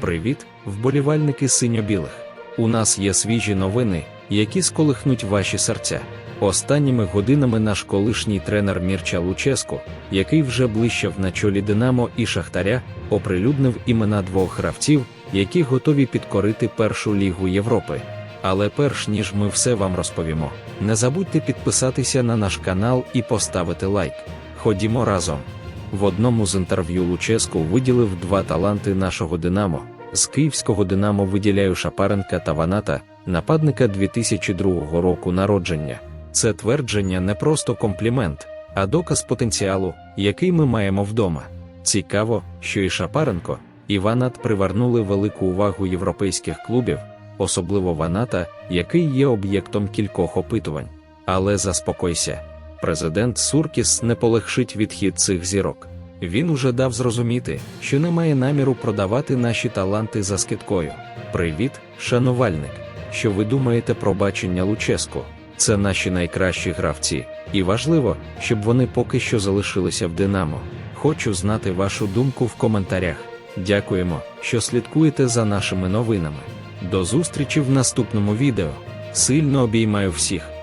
Привіт, вболівальники синьо-білих. У нас є свіжі новини, які сколихнуть ваші серця. Останніми годинами наш колишній тренер Мірча Луческо, який вже блищав на чолі Динамо і Шахтаря, оприлюднив імена двох гравців, які готові підкорити першу лігу Європи. Але перш ніж ми все вам розповімо, не забудьте підписатися на наш канал і поставити лайк. Ходімо разом. В одному з інтерв'ю Луческо виділив два таланти нашого Динамо. З київського Динамо виділяю Шапаренка та Ваната, нападника 2002 року народження. Це твердження не просто комплімент, а доказ потенціалу, який ми маємо вдома. Цікаво, що і Шапаренко, і Ванат привернули велику увагу європейських клубів, особливо Ваната, який є об'єктом кількох опитувань. Але заспокойся, президент Суркіс не полегшить відхід цих зірок. Він уже дав зрозуміти, що не має наміру продавати наші таланти за скидкою. Привіт, шанувальник! Що ви думаєте про бачення Луческу? Це наші найкращі гравці, і важливо, щоб вони поки що залишилися в Динамо. Хочу знати вашу думку в коментарях. Дякуємо, що слідкуєте за нашими новинами. До зустрічі в наступному відео. Сильно обіймаю всіх.